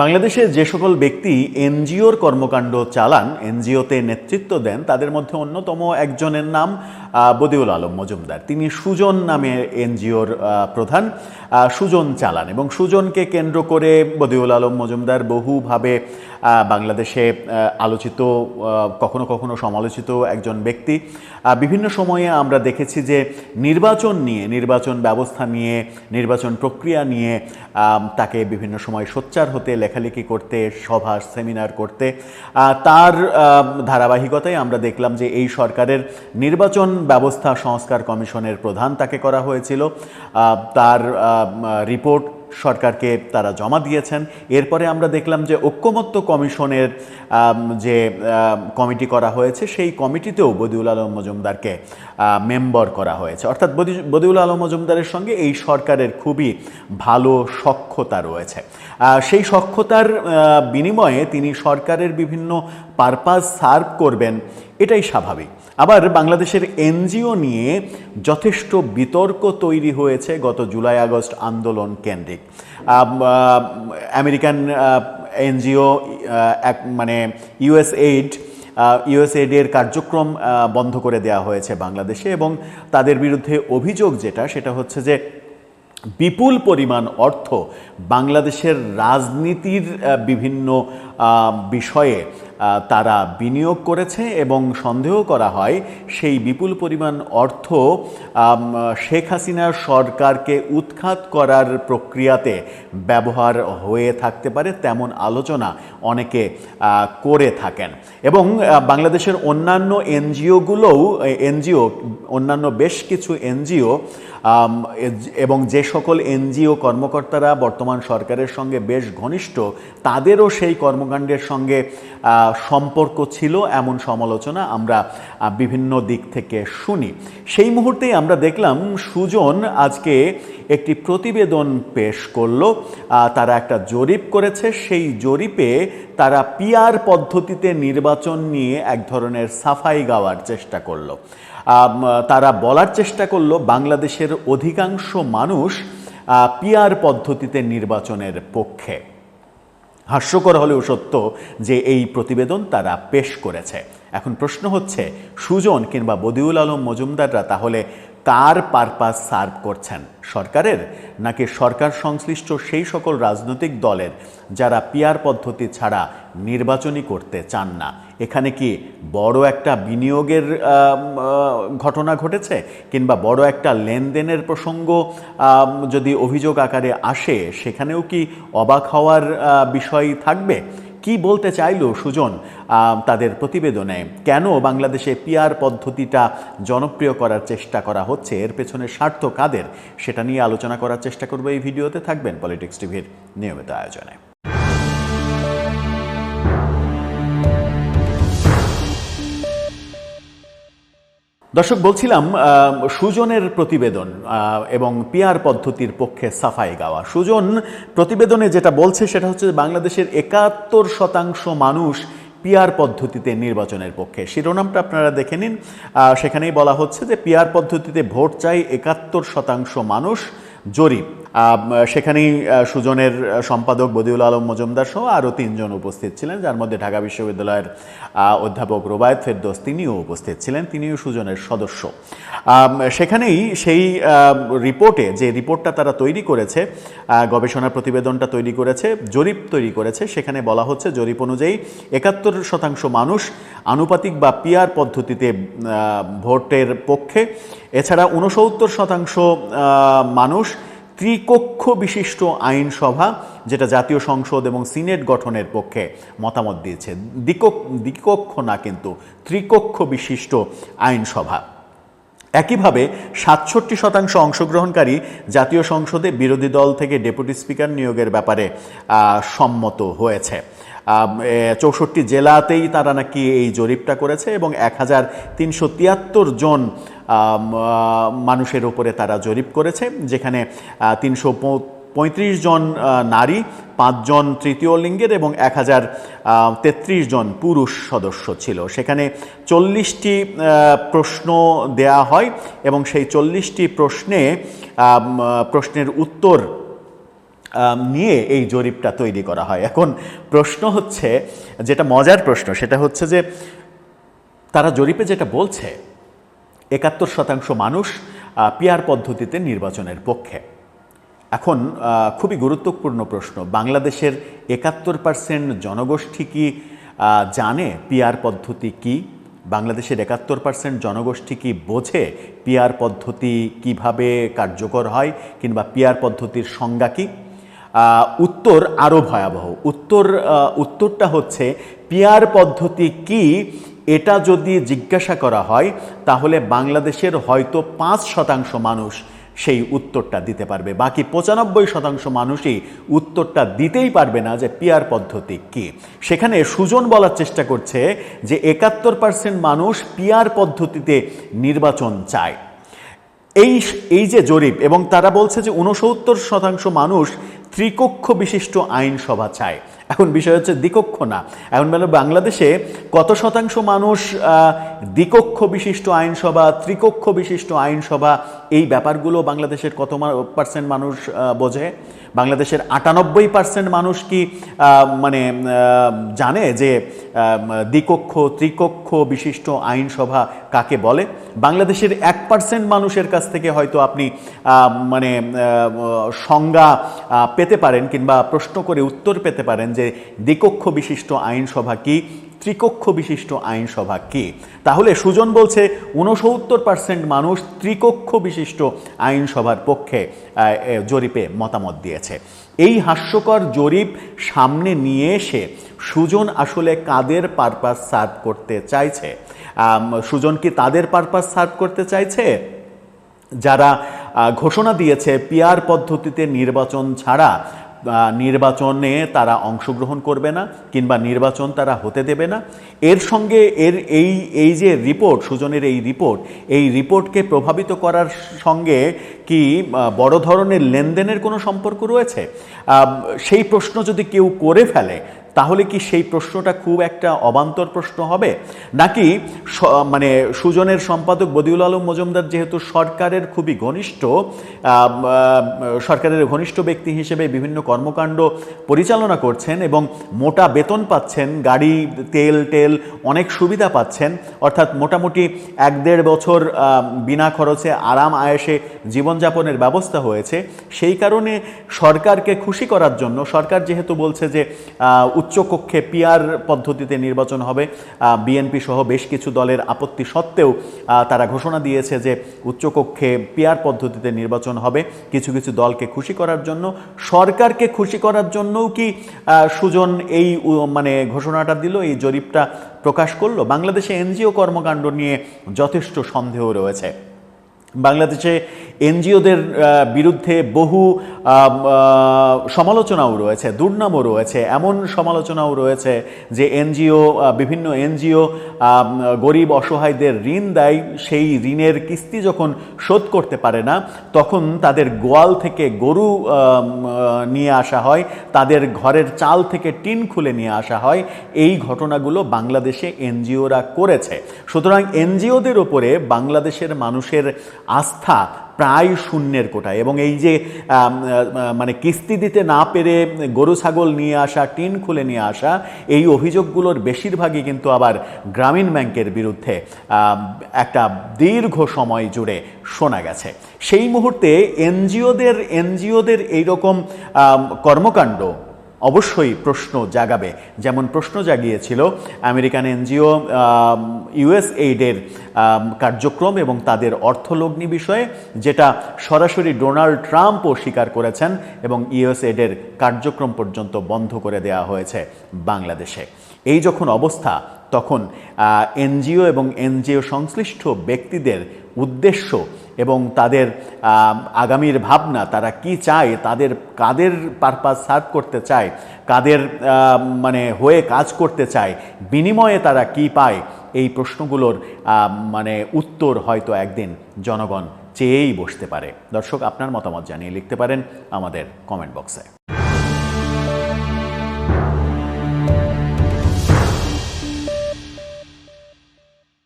বাংলাদেশে যে সকল ব্যক্তি এনজিওর কর্মকাণ্ড চালান, এনজিওতে নেতৃত্ব দেন, তাদের মধ্যে অন্যতম একজনের নাম বদিউল আলম মজুমদার। তিনি সুজন নামে এনজিওর প্রধান। সুজন চালান এবং সুজনকে কেন্দ্র করে বদিউল আলম মজুমদার বহুভাবে বাংলাদেশে আলোচিত কখনো কখনো সমালোচিত একজন ব্যক্তি। বিভিন্ন সময়ে আমরা দেখেছি যে নির্বাচন নিয়ে, নির্বাচন ব্যবস্থা নিয়ে, নির্বাচন প্রক্রিয়া নিয়ে তাকে বিভিন্ন সময় সোচ্চার হতে, লেখালেখি করতে, সভা, সেমিনার করতে। তার ধারাবাহিকতায় আমরা দেখলাম যে এই সরকারের নির্বাচন ব্যবস্থা সংস্কার কমিশনের প্রধান তাকে করা হয়েছিল। তার রিপোর্ট সরকারকে তারা জমা দিয়েছেন। এরপরে আমরা দেখলাম যে ঐক্যমত্য কমিশনের যে কমিটি করা হয়েছে, সেই কমিটিতেও বদিউল আলম মজুমদারকে মেম্বার করা হয়েছে। অর্থাৎ বদিউল আলম মজুমদারের সঙ্গে এই সরকারের খুবই ভালো সক্ষতা রয়েছে। সেই সক্ষতার বিনিময়ে তিনি সরকারের বিভিন্ন পারপাস সার্ভ করবেন, এটাই স্বাভাবিক। আবার বাংলাদেশের এনজিও নিয়ে যথেষ্ট বিতর্ক তৈরি হয়েছে গত জুলাই আগস্ট আন্দোলন কেন্দ্রিক। আমেরিকান এনজিও এক মানে ইউএস এইড ইউএসএডের কার্যক্রম বন্ধ করে দেওয়া হয়েছে বাংলাদেশে এবং তাদের বিরুদ্ধে অভিযোগ যেটা, সেটা হচ্ছে যে বিপুল পরিমাণ অর্থ বাংলাদেশের রাজনীতির বিভিন্ন বিষয়ে তারা বিনিয়োগ করেছে এবং সন্দেহ করা হয় সেই বিপুল পরিমাণ অর্থ শেখ হাসিনার সরকারকে উৎখাত করার প্রক্রিয়াতে ব্যবহার হয়ে থাকতে পারে তেমন আলোচনা অনেকে করে থাকেন। এবং বাংলাদেশের অন্যান্য এনজিওগুলোও এনজিও, অন্যান্য বেশ কিছু এনজিও এবং যে সকল এনজিও কর্মকর্তারা বর্তমান সরকারের সঙ্গে বেশ ঘনিষ্ঠ, তাদেরও সেই কর্মকাণ্ডের সঙ্গে সম্পর্ক ছিল এমন সমালোচনা আমরা বিভিন্ন দিক থেকে শুনি। সেই মুহূর্তেই আমরা দেখলাম সুজন আজকে একটি প্রতিবেদন পেশ করল। তারা একটা জরিপ করেছে। সেই জরিপে তারা পিআর পদ্ধতিতে নির্বাচন নিয়ে এক ধরনের সাফাই গাওয়ার চেষ্টা করল। তারা বলার চেষ্টা করল, বাংলাদেশের অধিকাংশ মানুষ পিয়ার পদ্ধতিতে নির্বাচনের পক্ষে। হাস্যকর হলেও সত্য যে এই প্রতিবেদন তারা পেশ করেছে। এখন প্রশ্ন হচ্ছে, সুজন কিংবা বদিউল আলম মজুমদাররা তাহলে কার পারপাস সার্ভ করছেন? সরকারের? নাকি সরকার সংশ্লিষ্ট সেই সকল রাজনৈতিক দলের যারা পিয়ার পদ্ধতি ছাড়া নির্বাচনই করতে চান না? এখানে কি বড় একটা বিনিয়োগের ঘটনা ঘটেছে? কিংবা বড় একটা লেনদেনের প্রসঙ্গ যদি অভিযোগ আকারে আসে, সেখানেও কি অবাক হওয়ার বিষয় থাকবে? কি বলতে চাইল সুজন তাদের প্রতিবেদনে? কেন বাংলাদেশে পিয়ার পদ্ধতিটা জনপ্রিয় করার চেষ্টা করা হচ্ছে? এর পেছনে স্বার্থ কাদের? সেটা নিয়ে আলোচনা করার চেষ্টা করব এই ভিডিওতে। থাকবেন পলিটিক্স টিভির নিয়মিত আয়োজনে। দর্শক, বলছিলাম সুজনের প্রতিবেদন এবং পিয়ার পদ্ধতির পক্ষে সাফাই গাওয়া। সুজন প্রতিবেদনে যেটা বলছে, সেটা হচ্ছে বাংলাদেশের একাত্তর শতাংশ মানুষ পিয়ার পদ্ধতিতে নির্বাচনের পক্ষে। শিরোনামটা আপনারা দেখে নিন। সেখানেই বলা হচ্ছে যে পিয়ার পদ্ধতিতে ভোট চাই একাত্তর শতাংশ মানুষ জরিপ। সেখানেই সুজনের সম্পাদক বদিউল আলম মজুমদার সহ আরও তিনজন উপস্থিত ছিলেন, যার মধ্যে ঢাকা বিশ্ববিদ্যালয়ের অধ্যাপক রোবায়ত ফেরদোস তিনিও উপস্থিত ছিলেন, তিনিও সুজনের সদস্য। সেখানেই সেই রিপোর্টে যে রিপোর্টটা তারা তৈরি করেছে গবেষণা প্রতিবেদনটা তৈরি করেছে, জরিপ তৈরি করেছে, সেখানে বলা হচ্ছে জরিপ অনুযায়ী একাত্তর শতাংশ মানুষ আনুপাতিক বা পিয়ার পদ্ধতিতে ভোটের পক্ষে। এছাড়া উনসত্তর শতাংশ মানুষ ত্রিকক্ষ বিশিষ্ট আইনসভা, যেটা জাতীয় সংসদ এবং সিনেট গঠনের পক্ষে মতামত দিয়েছে। দ্বিকক্ষ দ্বিকক্ষ না কিন্তু ত্রিকক্ষ বিশিষ্ট আইনসভা। একইভাবে সাতষট্টি শতাংশ অংশগ্রহণকারী জাতীয় সংসদে বিরোধী দল থেকে ডেপুটি স্পিকার নিয়োগের ব্যাপারে সম্মত হয়েছে। চৌষট্টি জেলাতেই তারা নাকি এই জরিপটা করেছে এবং এক হাজার তিনশো তিয়াত্তর জন মানুষের উপরে তারা জরিপ করেছে, যেখানে তিনশো পঁয়ত্রিশ জন নারী পাঁচজন তৃতীয় লিঙ্গের এবং এক হাজার তেত্রিশ জন পুরুষ সদস্য ছিল। সেখানে চল্লিশটি প্রশ্ন দেয়া হয় এবং সেই চল্লিশটি প্রশ্নে প্রশ্নের উত্তর নিয়ে এই জরিপটা তৈরি করা হয়। এখন প্রশ্ন হচ্ছে, যেটা মজার প্রশ্ন, সেটা হচ্ছে যে, তারা জরিপে যেটা বলছে একাত্তর শতাংশ মানুষ পিয়ার পদ্ধতিতে নির্বাচনের পক্ষে। এখন খুবই গুরুত্বপূর্ণ প্রশ্ন, বাংলাদেশের একাত্তর পার্সেন্ট জনগোষ্ঠী কি জানে পিয়ার পদ্ধতি কি? বাংলাদেশের একাত্তর পার্সেন্ট জনগোষ্ঠী কি বোঝে পিয়ার পদ্ধতি কীভাবে কার্যকর হয় কিংবা পিয়ার পদ্ধতির সংজ্ঞা কি? উত্তর আরও ভয়াবহ। উত্তর উত্তরটা হচ্ছে পিয়ার পদ্ধতি কি এটা যদি জিজ্ঞাসা করা হয়, তাহলে বাংলাদেশের হয়তো পাঁচ শতাংশ মানুষ সেই উত্তরটা দিতে পারবে। বাকি পঁচানব্বই শতাংশ মানুষই উত্তরটা দিতেই পারবে না যে পিয়ার পদ্ধতি কি। সেখানে সুজন বলার চেষ্টা করছে যে একাত্তর পার্সেন্ট মানুষ পিয়ার পদ্ধতিতে নির্বাচন চায়। এই এই যে জরিপ, এবং তারা বলছে যে উনসত্তর শতাংশ মানুষ ত্রিকক্ষ বিশিষ্ট আইনসভা চায়। এখন বিষয় হচ্ছে দ্বিকক্ষ না। এখন মানে বাংলাদেশে কত শতাংশ মানুষ দ্বিকক্ষ বিশিষ্ট আইনসভা, ত্রিকক্ষ বিশিষ্ট আইনসভা এই ব্যাপারগুলো বাংলাদেশের কত পার্সেন্ট মানুষ বোঝে? বাংলাদেশের আটানব্বই পার্সেন্ট মানুষ কি মানে জানে যে দ্বিকক্ষ, ত্রিকক্ষ বিশিষ্ট আইনসভা কাকে বলে? বাংলাদেশের এক পার্সেন্ট মানুষের কাছ থেকে হয়তো আপনি মানে সংজ্ঞা পেতে পারেন কিংবা প্রশ্ন করে উত্তর পেতে পারেন যে দ্বিকক্ষ বিশিষ্ট আইনসভা কি ত্রিকক্ষ বিশিষ্ট আইনসভা কি? তাহলে সুজন বলছে উনসত্তর পার্সেন্ট মানুষ ত্রিকক্ষ বিশিষ্ট আইনসভার পক্ষে জরিপে মতামত দিয়েছে। এই হাস্যকর জরিপ সামনে নিয়ে এসে সুজন আসলে কাদের পারপাস সার্ভ করতে চাইছে? সুজন কি তাদের পারপাস সার্ভ করতে চাইছে? যারা ঘোষণা দিয়েছে পিয়ার পদ্ধতিতে নির্বাচন ছাড়া নির্বাচনে তারা অংশগ্রহণ করবে না কিংবা নির্বাচন তারা হতে দেবে না। এর সঙ্গে এর এই এই যে রিপোর্ট, সুজনের এই রিপোর্ট, এই রিপোর্টকে প্রভাবিত করার সঙ্গে কি বড় ধরনের লেনদেনের কোনো সম্পর্ক রয়েছে? সেই প্রশ্ন যদি কেউ করে ফেলে তাহলে কি সেই প্রশ্নটা খুব একটা অবান্তর প্রশ্ন হবে? নাকি মানে সুজনের সম্পাদক বদিউল আলম মজুমদার যেহেতু সরকারের খুবই ঘনিষ্ঠ সরকারের ঘনিষ্ঠ ব্যক্তি হিসেবে বিভিন্ন কর্মকাণ্ড পরিচালনা করছেন এবং মোটা বেতন পাচ্ছেন, গাড়ি, তেল, টেল অনেক সুবিধা পাচ্ছেন, অর্থাৎ মোটামুটি এক দেড় বছর বিনা খরচে আরাম আয়েসে জীবনযাপনের ব্যবস্থা হয়েছে। সেই কারণে সরকারকে খুশি করার জন্য, সরকার যেহেতু বলছে যে উচ্চকক্ষে পিয়ার পদ্ধতিতে নির্বাচন হবে। বিএনপি সহ বেশ কিছু দলের আপত্তি সত্ত্বেও তারা ঘোষণা দিয়েছে যে উচ্চকক্ষে পিয়ার পদ্ধতিতে নির্বাচন হবে। কিছু কিছু দলকে খুশি করার জন্য, সরকারকে খুশি করার জন্যও কি সুজন এই মানে ঘোষণাটা দিল, এই জরিপটা প্রকাশ করল? বাংলাদেশে এনজিও কর্মকাণ্ড নিয়ে যথেষ্ট সন্দেহ রয়েছে। বাংলাদেশে এনজিওদের বিরুদ্ধে বহু সমালোচনাও রয়েছে, দুর্নামও রয়েছে। এমন সমালোচনাও রয়েছে যে এনজিও বিভিন্ন এনজিও গরিব অসহায়দের ঋণ দেয়। সেই ঋণের কিস্তি যখন শোধ করতে পারে না, তখন তাদের গোয়াল থেকে গরু নিয়ে আসা হয়। তাদের ঘরের চাল থেকে টিন খুলে নিয়ে আসা হয়। এই ঘটনাগুলো বাংলাদেশে এনজিওরা করেছে। সুতরাং এনজিওদের ওপরে বাংলাদেশের মানুষের আস্থা প্রায় শূন্যের কোটায়। এবং এই যে মানে কিস্তি দিতে না পেরে গরু, ছাগল নিয়ে আসা, টিন খুলে নিয়ে আসা, এই অভিযোগগুলোর বেশিরভাগই কিন্তু আবার গ্রামীণ ব্যাংকের বিরুদ্ধে একটা দীর্ঘ সময় জুড়ে শোনা গেছে। সেই মুহূর্তে এনজিওদের এনজিওদের এইরকম কর্মকাণ্ড অবশ্যই প্রশ্ন জাগাবে। যেমন প্রশ্ন জাগিয়েছিল, আমেরিকান এনজিও ইউএস এইডের কার্যক্রম এবং তাদের অর্থলগ্নি বিষয়ে, যেটা সরাসরি ডোনাল্ড ট্রাম্পও স্বীকার করেছেন এবং ইউএস এইডের কার্যক্রম পর্যন্ত বন্ধ করে দেওয়া হয়েছে বাংলাদেশে। এই যখন অবস্থা, তখন এনজিও এবং এনজিও সংশ্লিষ্ট ব্যক্তিদের উদ্দেশ্য এবং তাদের আগামীর ভাবনা, তারা কি চায়, তাদের কাদের পারপাস সার্ভ করতে চায়, কাদের মানে হয়ে কাজ করতে চায়, বিনিময়ে তারা কি পায়, এই প্রশ্নগুলোর মানে উত্তর হয়তো একদিন জনগণ চেয়েই বসতে পারে। দর্শক, আপনার মতামত জানিয়ে লিখতে পারেন আমাদের কমেন্ট বক্সে